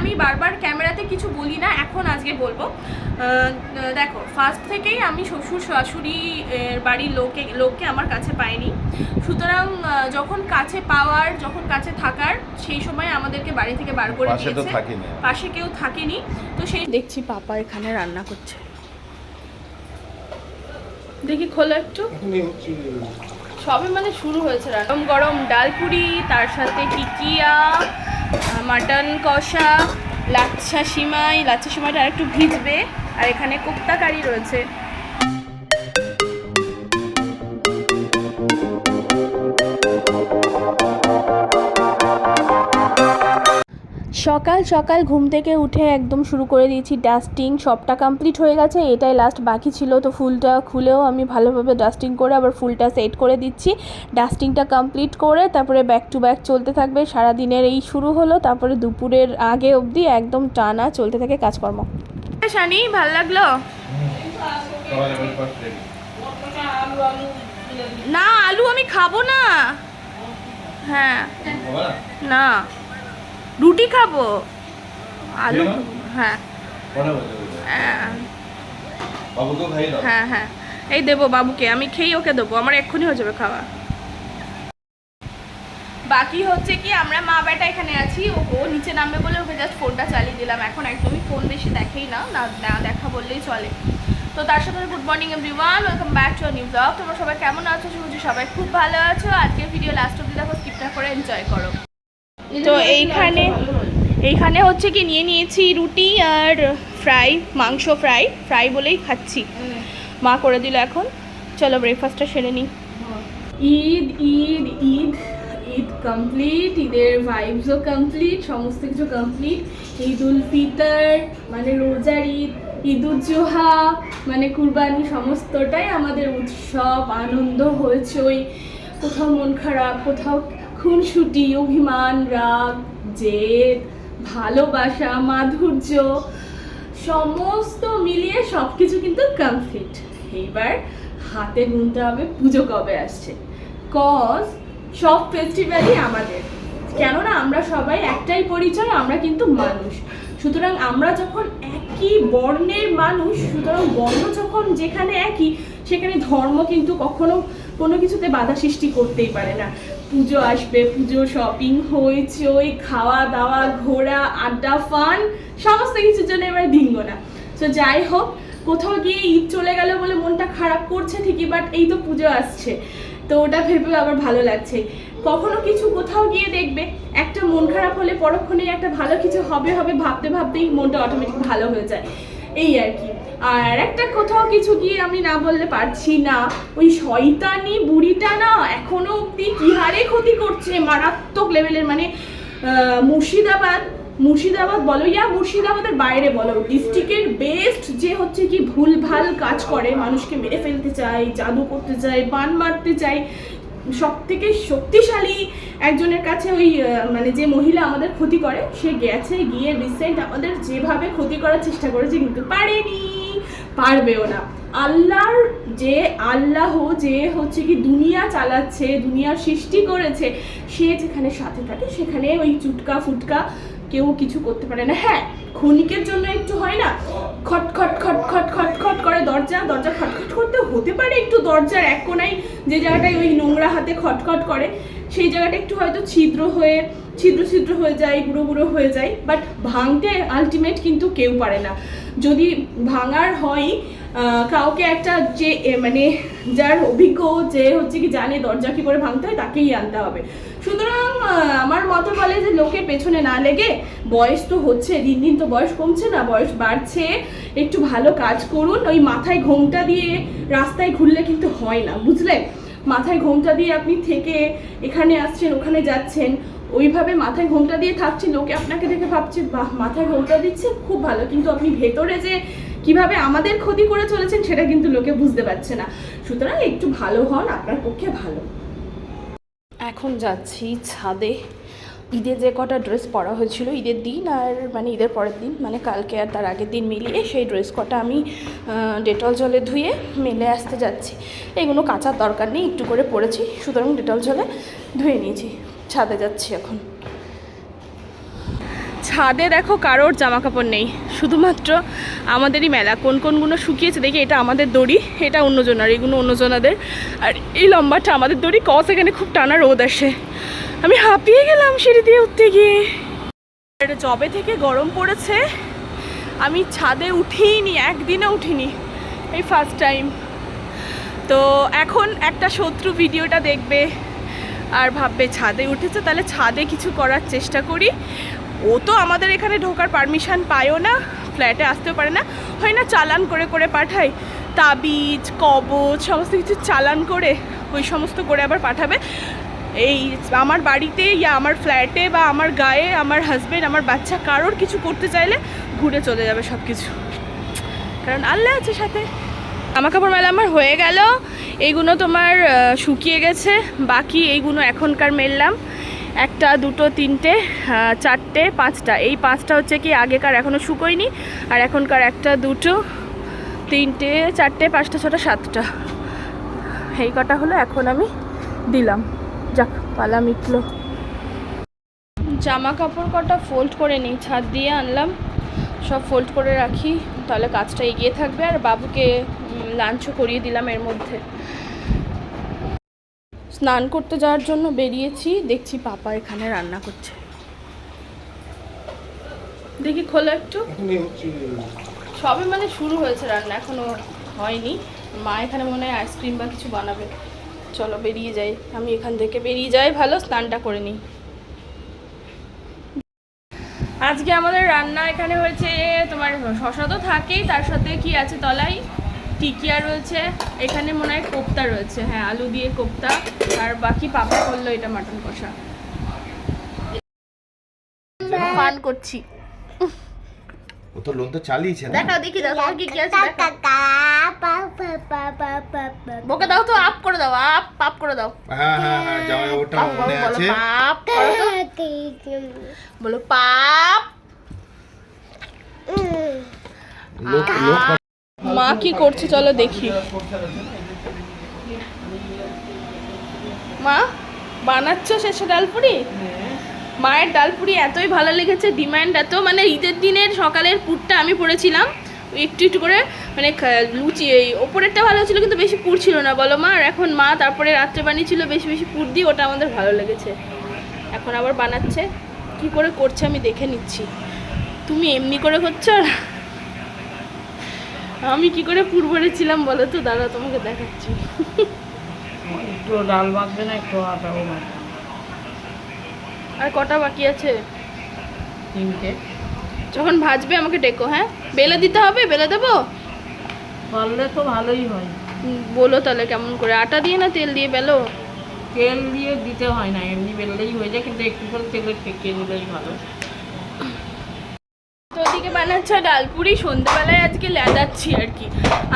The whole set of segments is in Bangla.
আমি বারবার ক্যামেরাতে কিছু বলি না এখন আজকে বলব। দেখো ফার্স্ট থেকেই আমি শ্বশুর শাশুড়ি বাড়ির লোকে লোককে আমার কাছে পাইনি। সুতরাং যখন কাছে পাওয়ার যখন কাছে থাকার সেই সময় আমাদেরকে বাড়ি থেকে বার করে পাশে দিয়েছে। পাশে কেউ থাকেনি। তো সেই দেখছি পাপা এখানে রান্না করছে। দেখি খোলো একটু। সবে মানে শুরু হয়েছে। গরম গরম ডাল পুরি তার সাথে টিকিয়া মাটন কষা লাচ্ছা সিমাই লাচ্ছা সিমাইটা আর একটু ভিজবে। আর এখানে কোপ্তা কারি রয়েছে। সকাল সকাল ঘুম থেকে উঠে একদম শুরু করে দিয়েছি ডাস্টিং সবটা কমপ্লিট হয়ে গেছে, এটাই লাস্ট বাকি ছিল তো ফুলটা খুলেও আমি ভালোভাবে ডাস্টিং করে আবার ফুলটা সেট করে দিচ্ছি। ডাস্টিংটা কমপ্লিট করে তারপরে ব্যাক টু ব্যাক চলতে থাকবে সারা দিনের এই শুরু হলো, তারপরে দুপুরের আগে অবধি একদম টানা চলতে থাকে কাজকর্ম। শানি, ভালো লাগল? না, আলু আমি খাব না। হ্যাঁ। না। রুটি খাব। আলু হ্যাঁ? হ্যাঁ, দাও। হ্যাঁ হ্যাঁ। এই দেবো বাবুকে আমি খেয়ে ওকে দেবো আমার এক্ষুনি হয়ে যাবে খাওয়া। বাকি হচ্ছে কি আমরা মা বেটা এখানে আছি ও নিচে নামবে বলে ওকে জাস্ট ফোনটা চালিয়ে দিলাম। এখন একদমই ফোন বেশি দেখেই না না না দেখা বললেই চলে। তো তার সাথে good morning everyone welcome back to new blog তোমরা সবাই কেমন আছো? শুনছি সবাই খুব ভালো আছো। আজকের ভিডিও লাস্ট অব্দি দেখো স্কিপটা করে এনজয় করো। তো এইখানে এইখানে হচ্ছে কি নিয়ে নিয়েছি রুটি আর ফ্রাই, মাংস ফ্রাই ফ্রাই বলেই খাচ্ছি। মা করে দিল এখন। চলো ব্রেকফাস্টটা সেরে নিই। ঈদ ঈদ ঈদ ঈদ কমপ্লিট ঈদের ভাইবসও কমপ্লিট সমস্ত কিছু কমপ্লিট ঈদ উল ফিতর মানে রোজার ঈদ ঈদ উজ্জোহা মানে কুরবানি, সমস্তটাই আমাদের উৎসব, আনন্দ হয়েছে। ওই কোথাও মন খারাপ, কোথাও খুনসুটি অভিমান, রাগ, জেদ, ভালোবাসা, মাধুর্য, সমস্ত মিলিয়ে সব কিছু কিন্তু কমপ্লিট এইবার হাতে গুনতে হবে পুজো কবে আসছে। কজ সব ফেস্টিভ্যালই আমাদের। কেননা আমরা সবাই একটাই পরিচয়, আমরা কিন্তু মানুষ। সুতরাং আমরা যখন একই বর্ণের মানুষ, সুতরাং বর্ণ যখন যেখানে একই, সেখানে ধর্ম কিন্তু কখনো কোনো কিছুতে বাধা সৃষ্টি করতেই পারে না। পুজো আসবে, পুজো শপিং হইচই খাওয়া দাওয়া, ঘোরা, আড্ডা ফান সমস্ত কিছুর জন্য এবার দিঙ্গ না। তো যাই হোক, কোথাও গিয়ে ঈদ চলে গেল বলে মনটা খারাপ করছে ঠিকই বাট এই তো পুজো আসছে। তো ওটা ভেবে আবার ভালো লাগছে। কখনো কিছু কোথাও গিয়ে দেখবে, একটা মন খারাপ হলে পরক্ষণে একটা ভালো কিছু হবে হবে, ভাবতে, ভাবতেই মনটা অটোমেটিক ভালো হয়ে যায়। এই আর কি। আর একটা কোথাও কিছু গিয়ে আমি না বললে পারছি না। ওই শয়তানি বুড়িটা না এখনও অব্দি কি হারে ক্ষতি করছে? মারাত্মক লেভেলের মানে মুর্শিদাবাদ মুর্শিদাবাদ বলো ইয়া মুর্শিদাবাদের বাইরে বলো। ডিস্ট্রিক্টের বেস্ট যে হচ্ছে কি ভুলভাল কাজ করে, মানুষকে মেরে ফেলতে চায়, জাদু করতে চায়, বান মারতে চায়। সব থেকে শক্তিশালী একজনের কাছে ওই মানে যে মহিলা আমাদের ক্ষতি করে, সে গেছে গিয়ে রিসেন্ট আমাদের যেভাবে ক্ষতি করার চেষ্টা করেছে কিন্তু পারেনি, পারবেও না। আল্লাহর যে আল্লাহ যে হচ্ছে কি দুনিয়া চালাচ্ছে, দুনিয়ার সৃষ্টি করেছে, সে যেখানে সাথে থাকে সেখানে ওই চুটকা ফুটকা কেউ কিছু করতে পারে না। হ্যাঁ ক্ষণিকের জন্য একটু হয় না? খট খট খট খট খট খট করে দরজা দরজা খটখট করতে হতে পারে একটু দরজার এক কোনায় যে জায়গাটায় ওই নোংরা হাতে খটখট করে। সেই জায়গাটা একটু হয়তো ছিদ্র হয়ে, ছিদ্র ছিদ্র হয়ে যায় গুঁড়ো গুঁড়ো হয়ে যায় বাট ভাঙতে আলটিমেট কিন্তু কেউ পারে না। যদি ভাঙার হয় কাউকে একটা যে মানে যার অভিজ্ঞ যে হচ্ছে কি জানে দরজা কী করে ভাঙতে হয়, তাকেই আনতে হবে। সুতরাং আমার মতে বলে যে লোকের পেছনে না লেগে বয়স তো হচ্ছে, দিন দিন তো বয়স কমছে না, বয়স বাড়ছে, একটু ভালো কাজ করুন। ওই মাথায় ঘোমটা দিয়ে রাস্তায় ঘুরলে কিন্তু হয় না, বুঝলেন? মাথায় ঘোমটা দিয়ে আপনি থেকে এখানে আসছেন, ওখানে যাচ্ছেন, ওইভাবে মাথায় ঘোমটা দিয়ে থাকছে লোকে আপনাকে দেখে ভাবছে, বাহ, মাথায় ঘোমটা দিচ্ছে, খুব ভালো। কিন্তু আপনি ভেতরে যে কীভাবে আমাদের ক্ষতি করে চলেছেন, সেটা কিন্তু লোকে বুঝতে পারছে না। সুতরাং একটু ভালো হন, আপনার পক্ষে ভালো। এখন যাচ্ছি ছাদে। ঈদে যে কটা ড্রেস পরা হয়েছিল, ঈদের দিন আর মানে ঈদের পরের দিন মানে কালকে আর তার আগের দিন মিলিয়ে সেই ড্রেস কটা আমি ডেটল জলে ধুয়ে মেলে আসতে যাচ্ছি। এগুলো কাঁচার দরকার নেই, একটু করে পড়েছি সুতরাং ডেটল জলে ধুয়ে নিয়েছি। ছাদে যাচ্ছি এখন। ছাদে দেখো কারোর জামা কাপড় নেই। শুধুমাত্র আমাদেরই মেলা। কোন কোনগুলো শুকিয়েছে দেখি, এটা আমাদের দড়ি, এটা অন্যজনের, এগুলো অন্যজনাদের। আর এই লম্বাটা আমাদের দড়ি কস এখানে খুব টানা রোদ আসে। আমি হাঁপিয়ে গেলাম সিঁড়ি দিয়ে উঠতে গিয়ে। আর জবে থেকে গরম পড়েছে। আমি ছাদে উঠিনি একদিনে উঠিনি, এই ফার্স্ট টাইম তো এখন একটা শত্রু ভিডিওটা দেখবে। আর ভাববে, ছাদে উঠেছে, তাহলে ছাদে কিছু করার চেষ্টা করি। ও তো আমাদের এখানে ঢোকার পারমিশন পায়ও না ফ্ল্যাটে আসতেও পারে না। হয় না চালান করে করে পাঠাই তাবিজ, কবচ, সমস্ত কিছু চালান করে ওই সমস্ত করে আবার পাঠাবে। এই আমার বাড়িতে ইয়া, আমার ফ্ল্যাটে বা আমার গায়ে, আমার হাজবেন্ড আমার বাচ্চা কারোর কিছু করতে চাইলে ঘুরে চলে যাবে সব কিছু কারণ আল্লাহ আছে সাথে। জামা কাপড় মেলা আমার হয়ে গেল। এইগুলো তোমার শুকিয়ে গেছে। বাকি এইগুলো এখনকার মেললাম। একটা, দুটো, তিনটে চারটে, পাঁচটা। এই পাঁচটা হচ্ছে কি আগেকার এখনও শুকোয়নি, আর এখনকার একটা, দুটো, তিনটে, চারটে, পাঁচটা, ছটা, সাতটা। এই কটা হলো এখন আমি দিলাম। যাক, পালা মিটলো। জামা কাপড় কটা ফোল্ড করে নিই, ছাদ দিয়ে আনলাম। সব ফোল্ড করে রাখি, তাহলে কাজটা এগিয়ে থাকবে। আর বাবুকে লাঞ্চও করিয়ে দিলাম এর মধ্যে। স্নান করতে যাওয়ার জন্য বেরিয়েছি দেখছি পাপা এখানে রান্না করছে। দেখি খোলো একটু। সবে মানে শুরু হয়েছে রান্না এখনও হয়নি। মা এখানে মনে হয় আইসক্রিম বা কিছু বানাবে। চলো বেরিয়ে যাই আমি এখান থেকে বেরিয়ে যাই ভালো স্নানটা করে নিই। আজকে আমাদের রান্না এখানে হয়েছে তোমার শশা তো থাকেই তার সাথে কি আছে তলাই টিকিয়া রয়েছে এখানে মনে হয় কোপ্তা রয়েছে। হ্যাঁ আলু দিয়ে কোপ্তা আর বাকি পাপা করল এটা মাটন কষা। পান করছি। ও তো লোন তো চালিয়েছে দেখাও দেখি দাও তোমার কি কি আছে বকে দাও তো আপ করে দাও আপ আপ করে দাও। হ্যাঁ হ্যাঁ হ্যাঁ ওটা পাপ মনে বলো আছে। পাপ করো বলো পাপ। লোক লোক মা কি করছে চলো দেখি। মা, বানাচ্ছ শেষে ডালপুরি? মায়ের ডালপুরি এতই ভালো লেগেছে ডিমান্ড এত মানে ঈদের দিনের সকালের পুরটা আমি পড়েছিলাম। একটু একটু করে মানে লুচি, এই ওপরেরটা ভালো ছিল কিন্তু বেশি পুর ছিল না, বলো মা। আর এখন মা তারপরে রাত্রে বানিয়েছিল, বেশি বেশি পুর দিয়ে ওটা আমাদের ভালো লেগেছে। এখন আবার বানাচ্ছে। কি করে করছে আমি দেখে নিচ্ছি। তুমি এমনি করে করছ আর আমি কি করে পূর্বরে ছিলাম বলো তো? দাদা তোমাকে দেখাচ্ছি। একটু ডাল মাখবে না একটু আটাও আর কটা বাকি আছে? তিনটে। যখন ভাজবে আমাকে ডেকো হ্যাঁ? বেলে দিতে হবে? বেলে দেবো? পারলে তো ভালোই হয়। বলো তাহলে কেমন করে। আটা দিয়ে না তেল দিয়ে বেলো? তেল দিয়ে দিতে হয় না এমনি বেললেই হয়ে যায় কিন্তু একটু করে তেলে ঠেকিয়ে নিলেই ভালো। বানাচ্ছে ডালপুরি সন্ধ্যেবেলায় আজকে লেদাচ্ছি আর কি।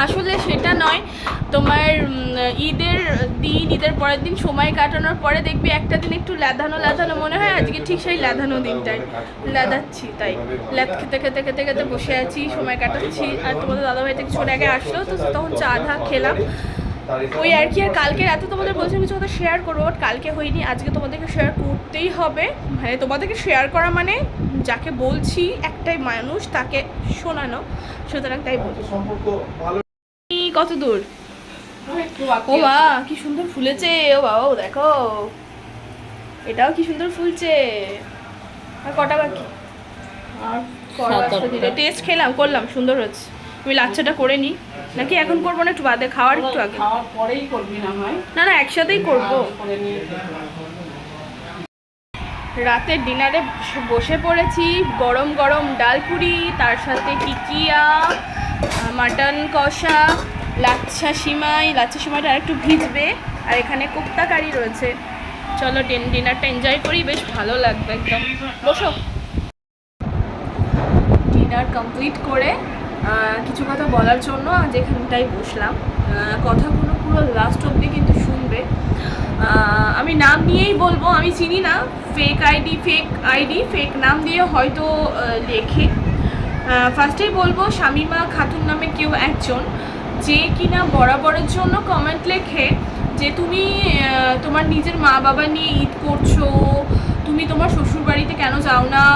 আসলে সেটা নয়, তোমার ঈদের দিন, ঈদের পরের দিন সময় কাটানোর পরে দেখবি একটা দিন একটু লেধানো লেধানো মনে হয়, আজকে ঠিক সেই লেধানো দিনটাই লেদাচ্ছি, তাই। লেদ খেতে খেতে খেতে খেতে বসে আছি, সময় কাটাচ্ছি। আর তোমাদের দাদাভাই থেকে ছোট আগে আসলো, তো তখন চা ধা খেলাম। ওই আর কি আর কালকে রাতে তোমাদের বলছিলাম কিছু কথা শেয়ার করব বাট কালকে হয়নি আজকে তোমাদেরকে শেয়ার করতেই হবে। মানে তোমাদেরকে শেয়ার করা মানে যাকে বলছি একটাই মানুষ তাকে শোনানো। সুতরাং তাই বলছি ভালো কত দূর? ও বা কি সুন্দর ফুলেছে ও বাবা ও দেখো। এটাও কি সুন্দর ফুলছে। আর কটা বাকি? আর টেস্ট খেলাম করলাম সুন্দর হচ্ছে। আমি লাচ্চাটা করে নিই নাকি এখন করব না একটু বাদে? খাওয়ার একটু আগে। পরেই করবি না হয়? না না একসাথেই করব। রাতের ডিনারে বসে পড়েছি। গরম গরম ডালপুরি তার সাথে টিকিয়া মাটন কষা লাচ্ছা সিমাই। লাচ্ছা সিমাইটা আরেকটু ভিজবে। আর এখানে কোপ্তা কারি রয়েছে। চলো ডিন ডিনারটা এনজয় করি। বেশ ভালো লাগবে একদম। বসো। ডিনার কমপ্লিট করে কিছু কথা বলার জন্য আজ এখানটাই বসলাম। কথাগুলো পুরো লাস্ট অবধি কিন্তু শুনবে। আমি নাম নিয়েই বলব, আমি চিনি না। Fake ID fake ID fake নাম দিয়ে হয়তো লেখে। ফার্স্টেই বলব, শামিমা খাতুন নামে কেউ একজন যে কিনা বরাবরের জন্য কমেন্ট লেখে যে তুমি তোমার নিজের মা বাবা নিয়ে ঈদ করছ তুমি তোমার শ্বশুর বাড়িতে কেন যাও না?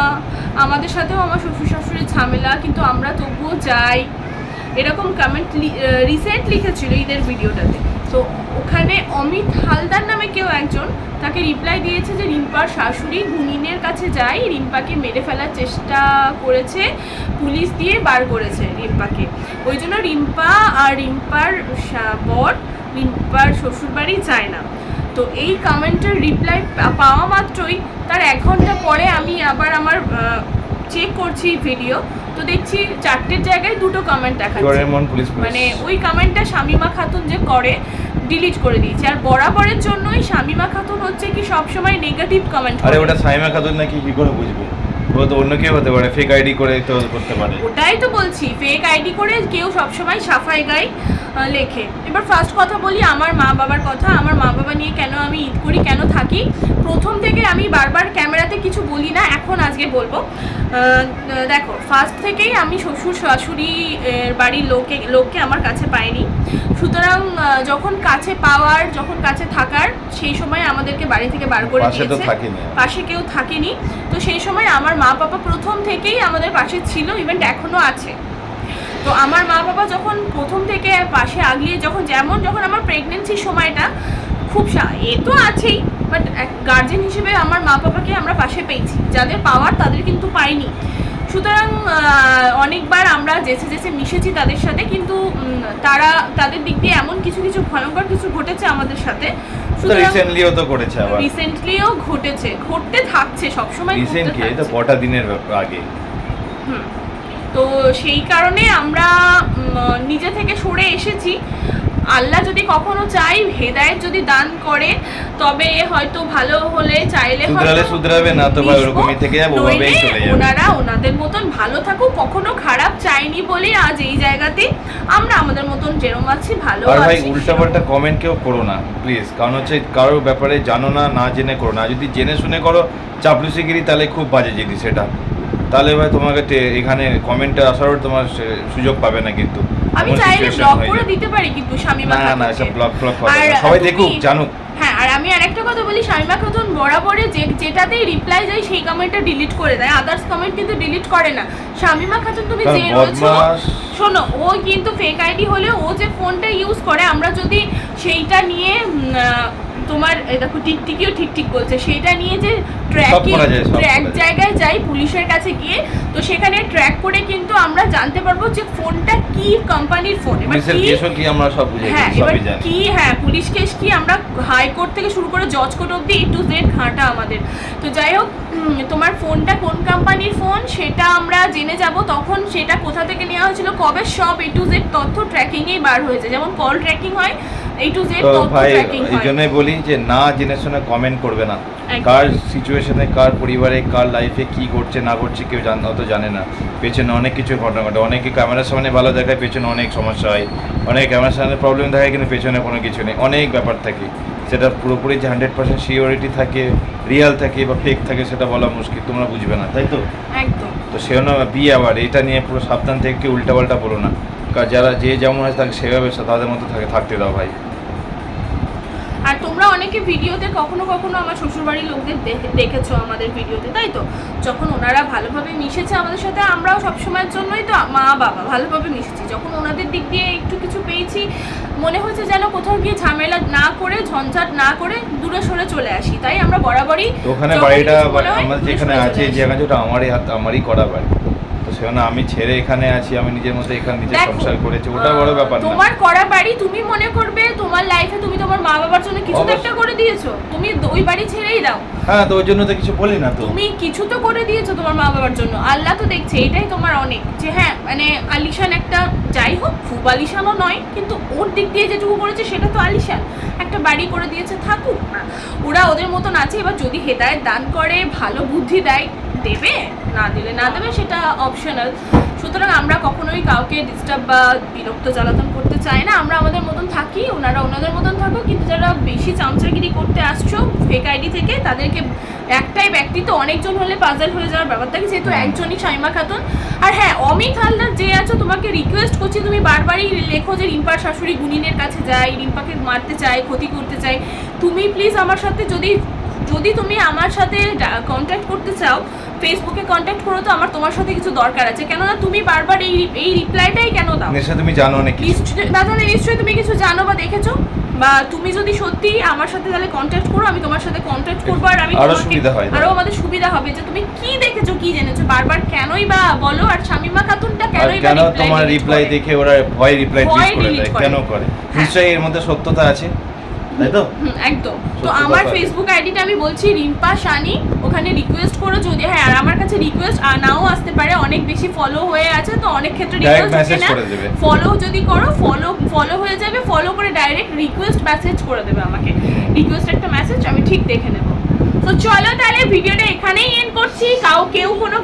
আমাদের সাথেও আমার শ্বশুর শাশুড়ির ঝামেলা, কিন্তু আমরা তবুও যাই। এরকম কমেন্ট রিসেন্ট লিখেছিল ঈদের ভিডিওটাতে। তো ওখানে অমিত হালদার নামে কেউ একজন, তাকে রিপ্লাই দিয়েছে যে রিম্পার শাশুড়ি গুনিনের কাছে যাই, রিম্পাকে মেরে ফেলার চেষ্টা করেছে, পুলিশ দিয়ে বার করেছে রিম্পাকে। ওই জন্য রিম্পা আর রিম্পার বর রিম্পার শ্বশুরবাড়ি যায় না। তো এই কমেন্টের রিপ্লাই পাওয়া মাত্রই তার এক ঘণ্টা পরে আমি আবার আমার চেক করছি ভিডিও তো দেখছি চারটের জায়গায় দুটো কমেন্ট দেখাচ্ছে। মন। মানে ওই কমেন্টটা শামিমা খাতুন যে করে ডিলিট করে দিয়েছে। আর বরাবরের জন্যই শামিমা খাতুন হচ্ছে কি সবসময় নেগেটিভ কমেন্ট আরে ওটা শামিমা খাতুন নাকি কি করে বুঝবে? ও তো অন্য কেউ হতে পারে ফেক আইডি করে তো করতে পারে। ওটাই তো বলছি ফেক আইডি করে কেউ সবসময় সাফাই গাই লেখে। এবার ফার্স্ট কথা বলি আমার মা বাবার কথা। আমার মা বাবা নিয়ে কেন আমি ঈদ করি, কেন থাকি? প্রথম থেকে আমি বারবার ক্যামেরাতে না এখন আজকে বলব। দেখো ফার্স্ট থেকেই আমি শ্বশুর শাশুড়ি বাড়ির লোকে লোককে আমার কাছে পাইনি। সুতরাং যখন কাছে পাওয়ার যখন কাছে থাকার সেই সময় আমাদেরকে বাড়ি থেকে বার করে দিয়েছে। পাশে কেউ থাকেনি। তো সেই সময় আমার মা বাবা প্রথম থেকেই আমাদের পাশে ছিল ইভেন্ট এখনও আছে। তো আমার মা বাবা যখন প্রথম থেকে পাশে আগলিয়ে যখন যেমন যখন আমার প্রেগনেন্সির সময়টা খুব এ তো আছেই। বাট এক গার্জেন হিসেবে আমার মা বাবাকে আমরা পাশে পেয়েছি। যাদের পাওয়ার তাদের কিন্তু পাইনি। সুতরাং অনেকবার আমরা যেচে যেচে মিশেছি তাদের সাথে কিন্তু তারা তাদের দিক দিয়ে এমন কিছু কিছু ভয়ঙ্কর কিছু ঘটেছে আমাদের সাথে। রিসেন্টলিও তো করেছে আবার। রিসেন্টলিও ঘটেছে ঘটতে থাকছে সবসময় ঘটতে রিসেন্ট কি এই তো কটা দিনের আগে। হুম। তো সেই কারণে আমরা নিজে থেকে সরে এসেছি। আল্লাহ যদি কখনো চাই হেদায়েত যদি দান করে তবে হয়তো ভালো হলে চাইলে শুধরালে হয়তো শুধরাবে, না তো ভাই। ওরকমই থেকে যাবে, ওভাবেই চলে যাবে। ওনারা ওনাদের মতন ভালো থাকুক কখনো খারাপ চাইনি বলে আজ এই জায়গাতে আমরা আমাদের মতন যেরম আছি ভালো আর ভাই আছি উল্টা পাল্টা কমেন্ট কেউ করো না প্লিজ কারণ হচ্ছে কারোর ব্যাপারে জানো না না জেনে করো না যদি জেনে শুনে করো চাপলুসিগিরি তাহলে খুব বাজে জিনিস সেটা তাহলে ভাই তোমাকে এখানে কমেন্টে আসারও তোমার সুযোগ পাবে না কিন্তু। আমি চাইলে ব্লক করে দিতে পারি কিন্তু শামিমা না না। এসব ব্লক না। সবাই দেখুক জানুক। হ্যাঁ আর আমি আরেকটা কথা বলি শামিমা খাতুন বরাবরে যে যেটাতেই রিপ্লাই যায় সেই কমেন্টটা ডিলিট করে দেয়। আদার্স কমেন্ট কিন্তু ডিলিট করে না। শামিমা খাতুন তুমি যে রয়েছো শোনো ও কিন্তু ফেক আইডি হলেও ও যে ফোনটা ইউজ করে আমরা যদি সেইটা নিয়ে তোমার এই দেখো টিকটিকিও ঠিক ঠিক বলছে। সেটা নিয়ে যে ট্র্যাক ট্র্যাক জায়গায় যাই পুলিশের কাছে গিয়ে তো সেখানে ট্র্যাক করে কিন্তু আমরা জানতে পারব যে ফোনটা কি কোম্পানির ফোন এবার কি আমরা সব বুঝে হ্যাঁ এবার কি হ্যাঁ পুলিশ কেস কি আমরা হাইকোর্ট থেকে শুরু করে জজ কোর্ট অব্দি এ টু জেড ঘাঁটা আমাদের। তো যাই হোক তোমার ফোনটা কোন কোম্পানির ফোন সেটা আমরা জেনে যাব তখন। সেটা কোথা থেকে নেওয়া হয়েছিল কবে সব এ টু জেড তথ্য ট্র্যাকিংয়েই বার হয়েছে। যেমন কল ট্র্যাকিং হয় এই টু জেড তথ্য ট্র্যাকিং এই হয়। জন্যই বলি যে না জেনে শুনে কমেন্ট করবে না। কার সিচুয়েশনে কার পরিবারে কার লাইফে কি ঘটছে না ঘটছে কেউ জান অত জানে না। পেছনে অনেক কিছু ঘটনা ঘটে। অনেকে ক্যামেরার সামনে ভালো দেখায় পেছনে অনেক সমস্যা হয়। অনেক ক্যামেরার সামনে প্রবলেম দেখায় কিন্তু পেছনে কোনো কিছু নেই। অনেক ব্যাপার থাকে। সেটা পুরোপুরি যে হান্ড্রেড পার্সেন্ট সিওরিটি থাকে রিয়াল থাকে বা ফেক থাকে সেটা বলা মুশকিল। তোমরা বুঝবে না তাই তো? একদম। তো সেজন্য বি আবার এটা নিয়ে পুরো সাবধান থেকে উল্টাপাল্টা বলো না। যারা যে যেমন আছে তাকে সেভাবে তাদের মতো থাকে থাকতে দাও ভাই। অনেকে ভিডিওতে কখনো কখনো আমার শ্বশুরবাড়ির লোকদের দেখে- দেখেছ আমাদের ভিডিওতে তাই তো? যখন ওনারা ভালোভাবে মিশেছে আমাদের সাথে আমরাও সবসময়ের জন্যই তো মা বাবা ভালোভাবে মিশেছি। যখন ওনাদের দিক দিয়ে একটু কিছু পেয়েছি মনে হচ্ছে যেন কোথাও গিয়ে ঝামেলা না করে ঝঞ্ঝাট না করে দূরে সরে চলে আসি। তাই আমরা বরাবরই ওখানে বাড়িটা কিছু মনে হয়, আমার দূরে যেখানে আছে যে আসি। জায়গা ওটা আমারই হাত আমারই করা বাড়ি। তো সেখানে আমি ছেড়ে এখানে আছি আমি নিজের মতো এখানে নিজের সংসার করেছি ওটা বড় ব্যাপার না। তোমার করা বাড়ি তুমি মনে করবে তোমার লাইফে তুমি তোমার মা বাবার জন্য কিছু তো একটা করে দিয়েছ। তুমি ওই বাড়ি ছেড়েই দাও। হ্যাঁ তো ওই জন্য তো কিছু বলি না তো। তুমি কিছু তো করে দিয়েছ তোমার মা বাবার জন্য। আল্লাহ তো দেখছে এটাই তোমার অনেক। যে হ্যাঁ মানে আলিশান একটা যাই হোক খুব আলিশানও নয় কিন্তু ওর দিক দিয়ে যেটুকু করেছে সেটা তো আলিশান। একটা বাড়ি করে দিয়েছে থাকুক। না ওরা ওদের মতন আছে এবার যদি হেদায়ত দান করে ভালো বুদ্ধি দেয় দেবে না দিলে না দেবে সেটা অপশনাল সুতরাং আমরা কখনোই কাউকে ডিস্টার্ব বা বিরক্ত জ্বালাতন করতে চাই না। আমরা আমাদের মতন থাকি ওনারা ওনাদের মতন থাকো কিন্তু যারা বেশি চামচাগিরি করতে আসছো ফেক আইডি থেকে তাদেরকে একটাই ব্যক্তি তো অনেকজন হলে পাজল হয়ে যাওয়ার ব্যাপার থাকে যেহেতু একজনই সাইমা খাতুন। আর হ্যাঁ অমিত হালদার যে আছো তোমাকে রিকোয়েস্ট করছি তুমি বারবারই লেখো যে রিম্পার শাশুড়ি গুনিনের কাছে যায় রিম্পাকে মারতে চায় ক্ষতি করতে চায়। তুমি প্লিজ আমার সাথে যদি যদি তুমি আমার সাথে কন্ট্যাক্ট করতে চাও ফেসবুকে কন্ট্যাক্ট করো তো আমার তোমার সাথে কিছু দরকার আছে। কেননা তুমি বারবার এই এই রিপ্লাইটাই কেন দাও? নেশা তুমি জানো অনেক কিছু। না তাহলে নিশ্চয়ই তুমি কিছু জানো বা দেখেছ? বা তুমি যদি সত্যি আমার সাথে তাহলে কন্ট্যাক্ট করো আমি তোমার সাথে কন্ট্যাক্ট করব আর আমি আরও সুবিধা হয়। আরও আমাদের সুবিধা হবে যে তুমি কি দেখেছ কি জেনেছো বারবার কেনই বা বলো আর শামিমা খাতুনটা কেনই বা কেন তোমার রিপ্লাই দেখে ওরা ভয় রিপ্লাই ডিলিট করে। কেন করে? হ্যাঁ। নিশ্চয়ই এর মধ্যে সত্যতা আছে। তাই তো? একদম। তো আমার ফেসবুক আইডিটা আমি বলছি রিম্পা সানি ওখানে রিকোয়েস্ট করো যদি হ্যাঁ আর আমার কাছে রিকোয়েস্ট নাও আসতে পারে অনেক বেশি ফলো হয়ে আছে তো অনেক ক্ষেত্রে রিকোয়েস্ট message করে দেবে। ফলো যদি করো ফলো ফলো হয়ে যাবে ফলো করে ডাইরেক্ট রিকোয়েস্ট মেসেজ করে দেবে আমাকে। রিকোয়েস্ট একটা মেসেজ আমি ঠিক দেখে নেব। তো চলো তাহলে ভিডিওটা এখানেই এন্ড করছি। কাউ কেউ কোনো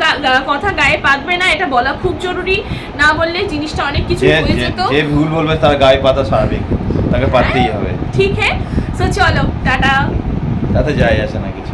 কথা গায়ে পাতবে না এটা বলা খুব জরুরি। না বললে জিনিসটা অনেক কিছু হয়ে যেত। যে ভুল বলবে তার গায়ে পাতা স্বাভাবিক তাকে পারতেই হবে। ঠিক হ্যাঁ সো চলো টাটা। তাতে যায় আসে না কিছু।